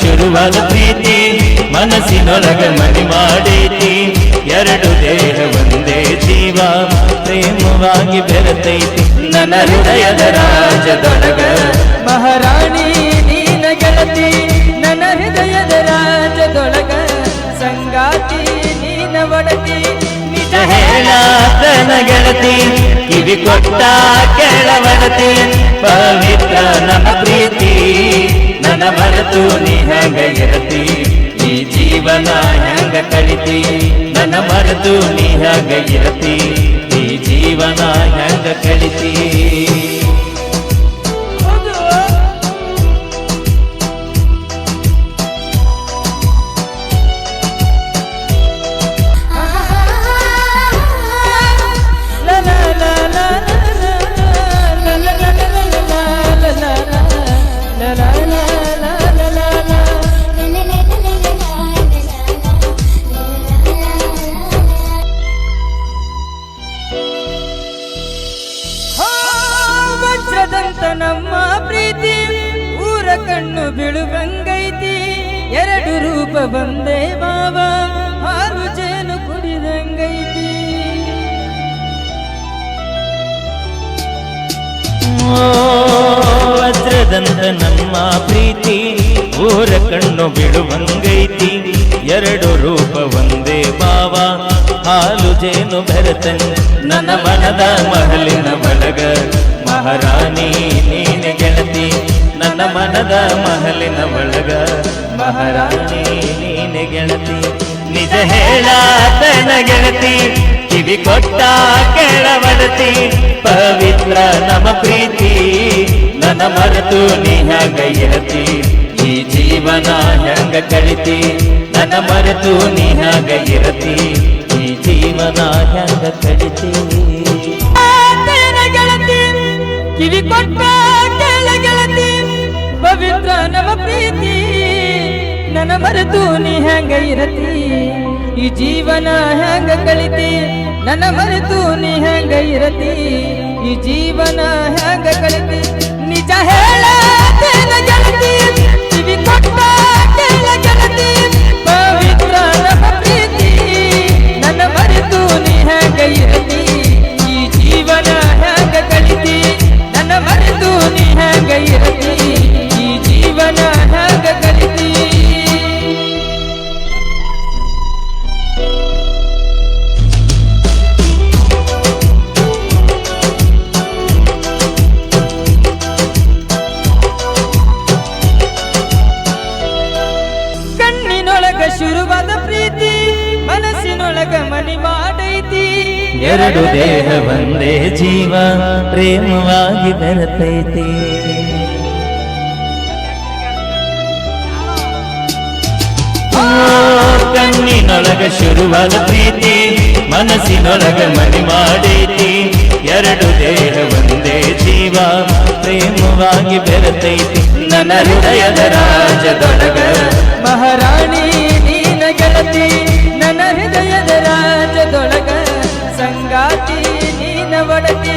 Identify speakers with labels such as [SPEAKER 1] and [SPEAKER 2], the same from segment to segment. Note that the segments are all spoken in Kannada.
[SPEAKER 1] ಶುರುವಾದ ಪ್ರೀತಿ, ಮನಸ್ಸಿನೊಳಗ ಮರಿ ಮಾಡೇತಿ. ಎರಡು ದೇಹ ಒಂದೇ ಜೀವ, ಪ್ರೇಮವಾಗಿ ಬೆರೆತೈತಿ. ನನ್ನ ಹೃದಯದ ರಾಜದೊಳಗ
[SPEAKER 2] ಮಹಾರಾಣಿ ನೀನ ಗೆಳತಿ, ನನ್ನ ಹೃದಯದ ರಾಜದೊಳಗ ಸಂಗಾತಿ ನೀನ ಒಡತಿ. ನಿಜ
[SPEAKER 1] ಹೇಳ ಗೆಳತಿ, ಕಿವಿ ಕೊಟ್ಟ ಕೆಳವಡತಿ. ಪವಿತ್ರ ನಮ್ಮ ಪ್ರೀತಿ. ನನ್ನ ಮರೆತು ನೀ ಹೆಂಗ ಇರತಿ? ಈ ಜೀವನ ಹೆಂಗ ಕಳಿತಿ? ನನ್ನ ಮರೆತು ನೀ ಹೆಂಗ ಇರತಿ? ಈ ಜೀವನ ಹೆಂಗ ಕಳಿತಿ?
[SPEAKER 2] ನಮ್ಮ ಪ್ರೀತಿ, ಊರ ಕಣ್ಣು ಬೀಳುವಂಗೈತಿ. ಎರಡು ರೂಪ ಬಂದೆ ಬಾಬಾ ಹಾಲು ಜೇನು ಕುಡಿದಂಗೈತಿ.
[SPEAKER 1] ವಜ್ರದಂತ ನಮ್ಮ ಪ್ರೀತಿ, ಊರ ಕಣ್ಣು ಬಿಡುವಂಗೈತಿ ಎರಡು ರೂಪ ಒಂದೇ ಬಾವಾ, ಹಾಲು ಜೇನು ಬೆರೆತ ನನ್ನ ಮನದ ಮಹಲಿನ ಬಳಗ ಮಹಾರಾಣಿ, ನೀನೆ ಗೆಳತಿ, ನನ್ನ ಮನದ ಮಹಲಿನ ಒಳಗ. ಮಹಾರಾಣಿ, ನೀನೆ ಗೆಳತಿ, ನಿಜ ಹೇಳಾತನ ಗೆಳತಿ, ಕಿವಿ ಕೊಟ್ಟ ಕೆಳವಡತಿ. ಪವಿತ್ರ ನಮ ಪ್ರೀತಿ, ನನ್ನ ಮರೆತು ನೀ ಹೆಂಗ ಇರತಿ. ಈ ಜೀವನ ಹೆಂಗ ಕಳಿತಿ, ನನ್ನ ಮರೆತು ನೀ ಹೆಂಗ ಇರತಿ. ಈ ಜೀವನ ಹೆಂಗ ಕಳಿತಿ.
[SPEAKER 2] ತೇನ ಕಿವಿ ಕೊಟ್ಟ ಗೆಳತಿ ಪವಿತ್ರ ನವ ಪ್ರೀತಿ ನನ ಮರೆತು ನೀ ಹೆಂಗ ಇರತಿ? ಈ ಜೀವನ ಹೆಂಗ ಕಳಿತಿ? ನನ ಮರೆತು ನೀ ಹೆಂಗ ಇರತಿ? ಈ ಜೀವನ ಹೆಂಗ ಕಳಿತಿ? ನಿಜ ಹೇಳ
[SPEAKER 1] ಎರಡು ದೇಹ ಒಂದೇ ಜೀವ, ಪ್ರೇಮವಾಗಿ ಬೆರತೈತಿ. ಕಣ್ಣಿನೊಳಗ ಶುರುವಾದ ಪ್ರೀತಿ, ಮನಸ್ಸಿನೊಳಗ ಮನೆ ಮಾಡೈತಿ. ಎರಡು ದೇಹ ಒಂದೇ ಜೀವ, ಪ್ರೇಮವಾಗಿ ಬೆರತೈತಿ. ನನ್ನ ಹೃದಯದ ರಾಜದೊಳಗ
[SPEAKER 2] ಮಹಾರಾಣಿ ನೀನ ಗೆಳತಿ. ಸಂಗಾತಿ ನೀನ ಒಡತಿ,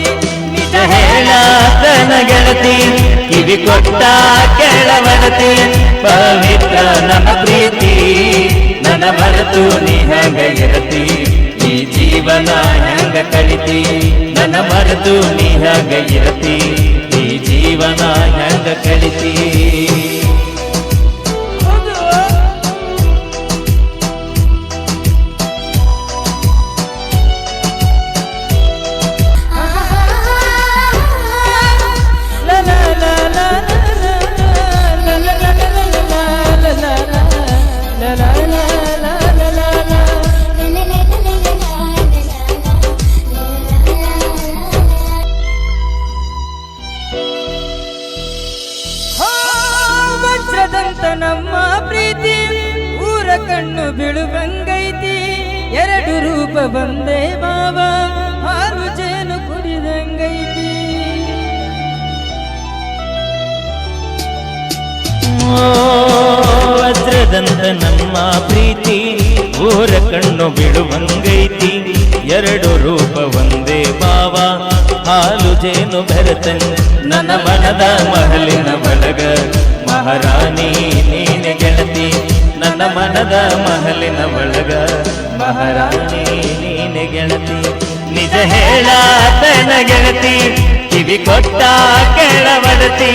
[SPEAKER 2] ನಿಜ
[SPEAKER 1] ಹೇಳಾತನ ಗೆಳತಿ, ಕಿವಿ ಕೊಟ್ಟ ಕೆಳವಡತಿ ಪವಿತ್ರ ನನ್ನ ಪ್ರೀತಿ, ನನ್ನ ಮರೆತು ನೀ ಇರತಿ ಈ ಜೀವನ ಹೆಂಗ ಕಳಿತಿ? ನನ್ನ ಮರೆತು ನೀ ಇರತಿ ಈ ಜೀವನ ಹೆಂಗ
[SPEAKER 2] ವಜ್ರದಂತ ನಮ್ಮ ಪ್ರೀತಿ, ಊರ ಕಣ್ಣು ಬೀಳುವಂಗೈತಿ. ಎರಡು ರೂಪ ಬಂದೆ ಬಾಬಾ ಹಾಲು ಜೇನು ಕುಡಿದಂಗೈತಿ.
[SPEAKER 1] ವಜ್ರದಂತ ನಮ್ಮ ಪ್ರೀತಿ, ಊರ ಕಣ್ಣು ಬಿಡುವಂಗೈತಿ ಎರಡು ರೂಪ ಒಂದೇ ಬಾವಾ, ಹಾಲು ಜೇನು ಬೆರೆತ ನನ್ನ ಮನದ ಮಹಲಿನ ಬಳಗ ಮಹಾರಾಣಿ, ನೀನೆ ನನ್ನ ಮನದ ಮಹಲಿನ ಒಳಗ. ಮಹಾರಾಣಿ, ನೀನೆ ಗೆಳತಿ, ನಿಜ ಹೇಳತನ ಗೆಳತಿ, ಕಿವಿ ಕೊಟ್ಟ ಕೆಳವಡತಿ.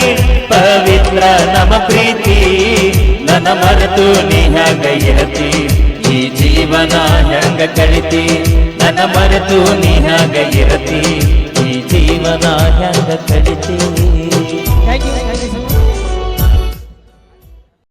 [SPEAKER 1] ಪವಿತ್ರ ನಮ್ಮ ಪ್ರೀತಿ, ನನ್ನ ಮರೆತು ನೀ ಹ್ಯಾಂಗ ಈ ಜೀವನ ಹೆಂಗ ಕಳಿತಿ? ನನ್ನ ಮರೆತು ನೀ ಹ್ಯಾಂಗ ಈ ಜೀವನ ಹೆಂಗ ಕಳಿತಿ?